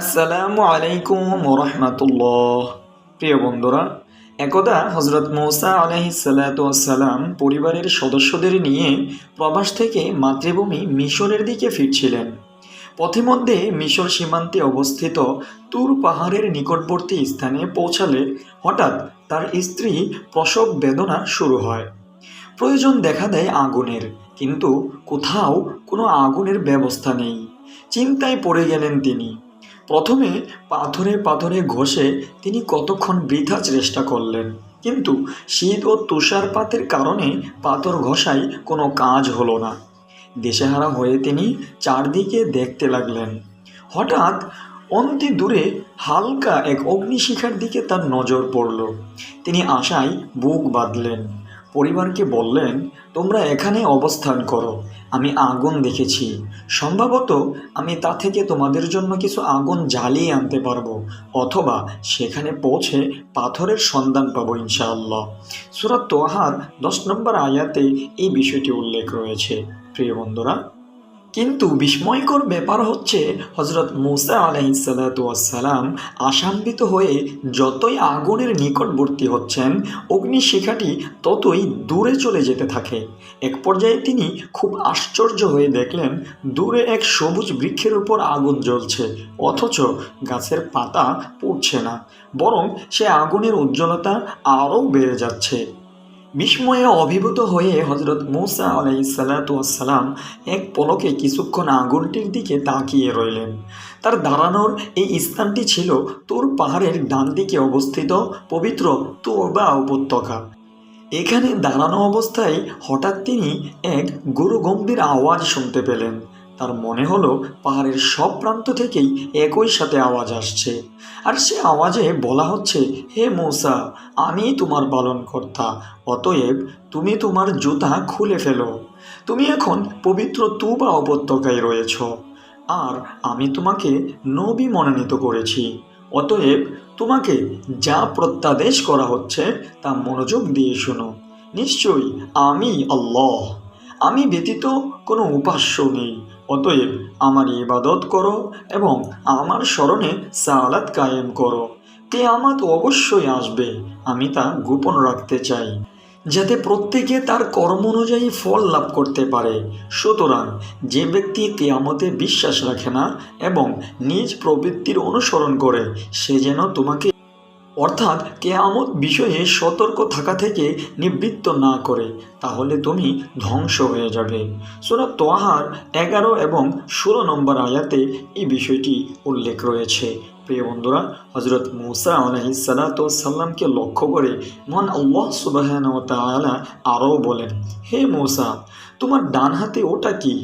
আসসালামু আলাইকুম রহমতুল্লাহ প্রিয় বন্ধুরা, একদা হজরত মৌসা আলহিসাল্লাম পরিবারের সদস্যদের নিয়ে প্রবাস থেকে মাতৃভূমি মিশরের দিকে ফিরছিলেন। পথিমধ্যে মিশর সীমান্তে অবস্থিত তুর পাহাড়ের নিকটবর্তী স্থানে পৌঁছালে হঠাৎ তার স্ত্রী প্রসব বেদনা শুরু হয়। প্রয়োজন দেখা দেয় আগুনের, কিন্তু কোথাও কোনো আগুনের ব্যবস্থা নেই। চিন্তায় পড়ে গেলেন তিনি। প্রথমে পাথরে পাথরে ঘষে তিনি কতক্ষণ বৃথা চেষ্টা করলেন। কিন্তু শীত ও তুষারপাতের কারণে পাথর ঘষাই কোনো কাজ হলো না। দেশেহারা হয়ে তিনি চারদিকে দেখতে লাগলেন। হঠাৎ অন্তি দূরে হালকা এক অগ্নিশিখার দিকে তার নজর পড়ল। তিনি আশায় বুক বাঁধলেন। পরিবারকে বললেন, তোমরা এখানে অবস্থান করো। আমি আগুন দেখেছি। সম্ভবত আমি তা থেকে তোমাদের জন্য কিছু আগুন জ্বালিয়ে আনতে পারব, অথবা সেখানে পৌঁছে পাথরের সন্ধান পাবো, ইনশাআল্লাহ। সুরাত তোহার দশ নম্বর আয়াতে এই বিষয়টি উল্লেখ রয়েছে। প্রিয় বন্ধুরা কিন্তু বিস্ময়কর ব্যাপার হচ্ছে হজরত মুসা আলাইসালাম আশান্বিত হয়ে যতই আগুনের নিকটবর্তী হচ্ছেন, অগ্নিশিখাটি ততই দূরে চলে যেতে থাকে। এক পর্যায়ে তিনি খুব আশ্চর্য হয়ে দেখলেন, দূরে এক সবুজ বৃক্ষের উপর আগুন জ্বলছে, অথচ গাছের পাতা পুড়ছে না, বরং সে আগুনের উজ্জ্বলতা আরও বেড়ে যাচ্ছে। বিস্ময়ে অভিভূত হয়ে হজরত মৌসা আলাই সালাতাম এক পলকে কিছুক্ষণ আগুনটির দিকে তাকিয়ে রইলেন। তার দাঁড়ানোর এই স্থানটি ছিল তোর পাহাড়ের ডান দিকে অবস্থিত পবিত্র তোরবা উপত্যকা। এখানে দাঁড়ানো অবস্থায় হঠাৎ তিনি এক গুরুগম্ভীর আওয়াজ শুনতে পেলেন। তার মনে হলো পাহাড়ের সব প্রান্ত থেকেই একই সাথে আওয়াজ আসছে। আর সে আওয়াজে বলা হচ্ছে, হে মৌসা আমি তোমার পালনকর্তা, অতএব তুমি তোমার জুতা খুলে ফেলো। তুমি এখন পবিত্র তুবা উপত্যকায় রয়েছ। আর আমি তোমাকে নবী মনোনীত করেছি। অতএব তোমাকে যা প্রত্যাদেশ করা হচ্ছে তা মনোযোগ দিয়ে শোনো। নিশ্চয়ই আমি আল্লাহ। আমি ব্যতীত কোনো উপাস্য নেই। অতএব আমার ইবাদত করো এবং আমার স্মরণে সালাত কায়েম করো। কেয়ামাত অবশ্যই আসবে, আমি তা গোপন রাখতে চাই, যাতে প্রত্যেকে তার কর্ম অনুযায়ী ফল লাভ করতে পারে। সুতরাং যে ব্যক্তি কেয়ামতে বিশ্বাস রাখে না এবং নিজ প্রবৃত্তির অনুসরণ করে, সে যেন তোমাকে অর্থাৎ কেয়ামত বিষয়ে সতর্ক থাকা থেকে নিবৃত্ত না করে, তাহলে তুমি ধ্বংস হয়ে যাবে। সুরা তোহার এগারো এবং ষোলো নম্বর আয়াতে এই বিষয়টি উল্লেখ রয়েছে। প্রিয় বন্ধুরা হজরত মুসা আলহিসাল্লামকে লক্ষ্য করে মহান আল্লাহ সুবাহন তালা আরও বলেন, হে মৌসা, তোমার ডান হাতে ওটা কি?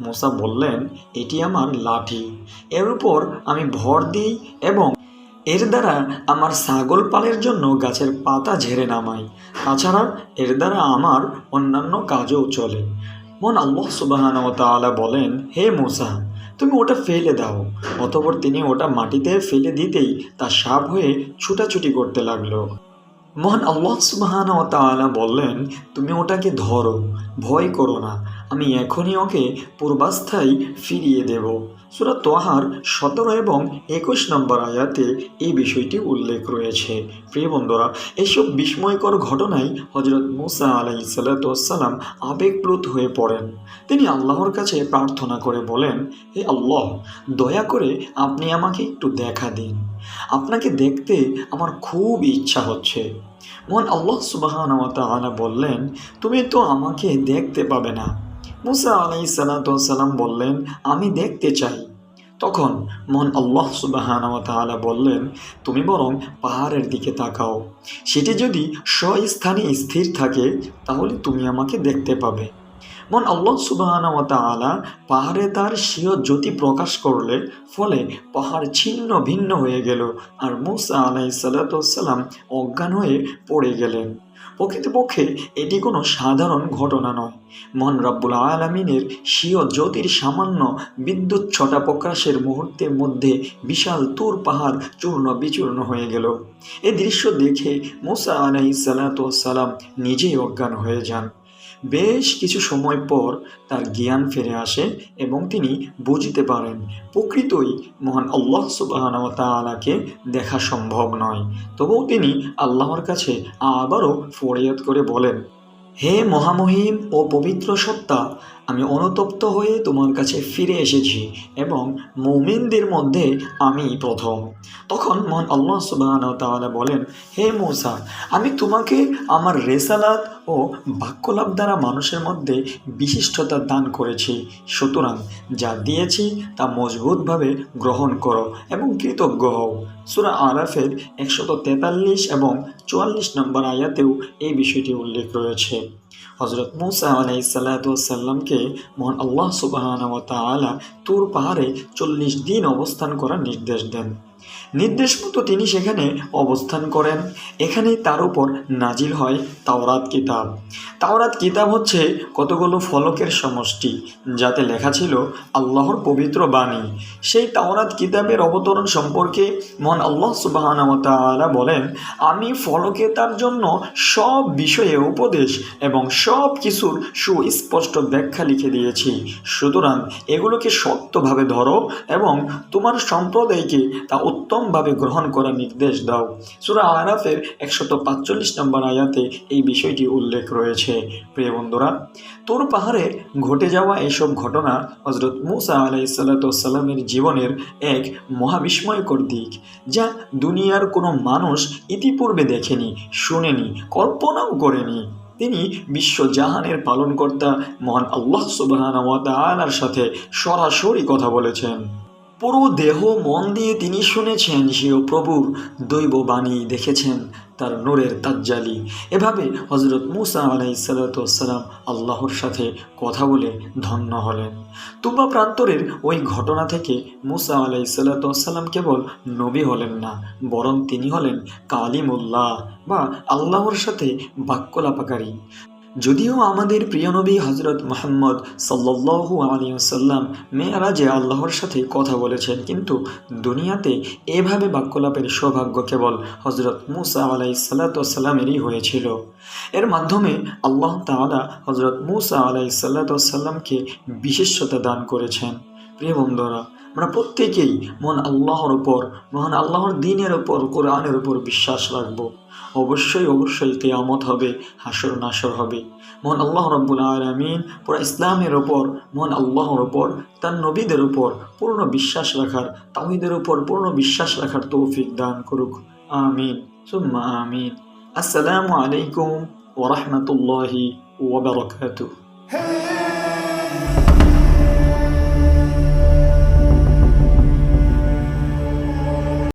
মোসা বললেন, এটি আমার লাঠি। এর উপর আমি ভর দিই এবং এর দ্বারা আমার ছাগল পালের জন্য গাছের পাতা ঝেড়ে নামাই। তাছাড়া এর দ্বারা আমার অন্যান্য কাজও চলে। মন আল্লাহ সুবাহান তালা বলেন, হে মোসা, তুমি ওটা ফেলে দাও। অতপর তিনি ওটা মাটিতে ফেলে দিতেই তা সাপ হয়ে ছুটাছুটি করতে লাগল। মহান আল্লাহ সুবাহান তালা বললেন, তুমি ওটাকে ধরো, ভয় করো না। আমি এখনই ওকে পূর্বাস্থায় ফিরিয়ে দেব। সুরা তোহার সতেরো এবং একুশ নম্বর আয়াতে এই বিষয়টি উল্লেখ রয়েছে। প্রিয় বন্ধুরা, এসব বিস্ময়কর ঘটনায় হজরত মুসা আলাই সাল্লাম আবেগপ্লুত হয়ে পড়েন। তিনি আল্লাহর কাছে প্রার্থনা করে বলেন, হে আল্লাহ, দয়া করে আপনি আমাকে একটু দেখা দিন। আপনাকে দেখতে আমার খুব ইচ্ছা হচ্ছে। মন আল্লাহ সুবাহান বললেন, তুমি তো আমাকে দেখতে পাবে না। মুসা আলাই সালাতাম বললেন, আমি দেখতে চাই। তখন মন আল্লাহ সুবাহান বললেন, তুমি বরং পাহাড়ের দিকে তাকাও। সেটি যদি স্বস্থানে স্থির থাকে, তাহলে তুমি আমাকে দেখতে পাবে। মন আল্লাহ সুবাহান তালা পাহাড়ে তার স্বীয় জ্যোতি প্রকাশ করলে, ফলে পাহাড় ছিন্ন ভিন্ন হয়ে গেল আর মুসা আলাই সাল্লাতাম অজ্ঞান হয়ে পড়ে গেলেন। প্রকৃতপক্ষে এটি কোনো সাধারণ ঘটনা নয়। মন রব্বুল আলমিনের স্বীয় জ্যোতির সামান্য বিদ্যুৎ ছটা প্রকাশের মুহূর্তের মধ্যে বিশাল তুর পাহাড় চূর্ণ বিচূর্ণ হয়ে গেল। এ দৃশ্য দেখে মোসা আলাই সালাম নিজেই অজ্ঞান হয়ে যান। বেশ কিছু সময় পর তার জ্ঞান ফিরে আসে এবং তিনি বুঝতে পারেন, প্রকৃতই মহান আল্লাহ সুবাহকে দেখা সম্ভব নয়। তবুও তিনি আল্লাহর কাছে আবারও ফরিয়াদ করে বলেন, হে মহামহিম ও পবিত্র সত্তা আমি অনুতপ্ত হয়ে তোমার কাছে ফিরে এসেছি এবং মৌমিনদের মধ্যে আমি প্রথম। তখন মহান আল্লাহ সুবাহ তাআলা বলেন, হে মৌসা, আমি তোমাকে আমার রেসালাত ও বাক্যলাভ দ্বারা মানুষের মধ্যে বিশিষ্টতা দান করেছি। সুতরাং যা দিয়েছি তা মজবুতভাবে গ্রহণ করো এবং কৃতজ্ঞ হও। সুরা আরাফের একশত তেতাল্লিশ এবং চুয়াল্লিশ নম্বর আয়াতেও এই বিষয়টি উল্লেখ রয়েছে। হজরত মুসা আলাই সাল্লাহসাল্লামকে মহান আল্লাহ সুবাহান তালা তুর পাহাড়ে চল্লিশ দিন অবস্থান করার নির্দেশ দেন। নির্দেশ মতো তিনি সেখানে অবস্থান করেন। এখানেই তার উপর নাজিল হয় তাওরাত কিতাব। তাওরাত কিতাব হচ্ছে কতগুলো ফলকের সমষ্টি, যাতে লেখা ছিল আল্লাহর পবিত্র বাণী। সেই তাওরাত কিতাবের অবতরণ সম্পর্কে মহান আল্লাহ সুবাহানতালা বলেন, আমি ফলকে তার জন্য সব বিষয়ে উপদেশ এবং সব কিছুর সুস্পষ্ট ব্যাখ্যা লিখে দিয়েছি। সুতরাং এগুলোকে শক্তভাবে ধরো এবং তোমার সম্প্রদায়কে তা উত্তমভাবে গ্রহণ করার নির্দেশ দাও। সুরা আরাফের একশত পাঁচচল্লিশ নম্বর আয়াতে এই বিষয়টি উল্লেখ রয়েছে। প্রিয় বন্ধুরা, তোর পাহাড়ে ঘটে যাওয়া এসব ঘটনা হজরত মুসা আলাইসাল্লামের জীবনের এক মহাবিস্ময়কর দিক, যা দুনিয়ার কোনো মানুষ ইতিপূর্বে দেখেনি, শুনেনি, কল্পনাও করেনি। তিনি বিশ্বজাহানের পালনকর্তা মহান আল্লাহ সুবাহর সাথে সরাসরি কথা বলেছেন। পুরো দেহ মন দিয়ে তিনি শুনেছেন সেও প্রভুর দৈব বাণী দেখেছেন তার নূরের তাজ্জালি। এভাবে হজরত মুসা আলাই সালাতাম আল্লাহর সাথে কথা বলে ধন্য হলেন। তুবা প্রান্তরের ওই ঘটনা থেকে মুসা আলাই সাল্লাতাম কেবল নবী হলেন না, বরং তিনি হলেন কালিমুল্লাহ বা আল্লাহর সাথে বাক্যলাপাকারী। যদিও আমাদের প্রিয় নবী হজরত মোহাম্মদ সাল্লাহু আলিয়াল্লাম মেয়ারাজে আল্লাহর সাথে কথা বলেছেন, কিন্তু দুনিয়াতে এভাবে বাক্যলাপের সৌভাগ্য কেবল হজরত মুসা আলাই সাল্লাতামেরই হয়েছিল। এর মাধ্যমে আল্লাহ তালা হজরত মুসা আলাই সাল্লাতামকে বিশেষতা দান করেছেন। প্রিয় বন্ধুরা আমরা প্রত্যেকেই মন আল্লাহর ওপর মহান আল্লাহর দিনের ওপর কোরআনের উপর বিশ্বাস রাখব। অবশ্যই অবশ্যই কেয়ামত হবে, হাসর নাসর হবে। মহান আল্লাহ রব্বুল আলমিন পুরো ইসলামের ওপর মহান আল্লাহর ওপর তার নবীদের উপর পূর্ণ বিশ্বাস রাখার তাহিদের উপর পূর্ণ বিশ্বাস রাখার তৌফিক দান করুক। আমিন। সুম্মা আমিন। আসসালামু আলাইকুম ওরহমতুল্লাহি ওবরাকাতুহ Hey!